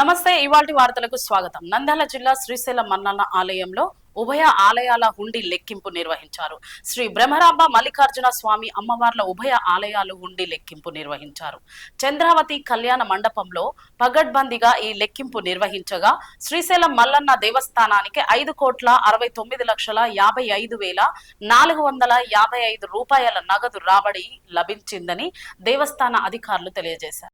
నమస్తే ఇవాల్టి వార్తలకు స్వాగతం. నంద్యాల జిల్లా శ్రీశైలం మన్నన్న ఆలయంలో ఉభయ ఆలయాల హుండీ లెక్కింపు నిర్వహించారు. శ్రీ బ్రహ్మరాంబ మల్లికార్జున స్వామి అమ్మవార్ల ఉభయ ఆలయాలు హుండీ లెక్కింపు నిర్వహించారు. చంద్రావతి కళ్యాణ మండపంలో పగడ్బందీగా ఈ లెక్కింపు నిర్వహించగా శ్రీశైలం మల్లన్న దేవస్థానానికి ఐదు కోట్ల అరవై తొమ్మిది లక్షల యాభై ఐదు వేల నాలుగు వందల యాభై ఐదు రూపాయల నగదు రాబడి లభించిందని దేవస్థాన అధికారులు తెలియజేశారు.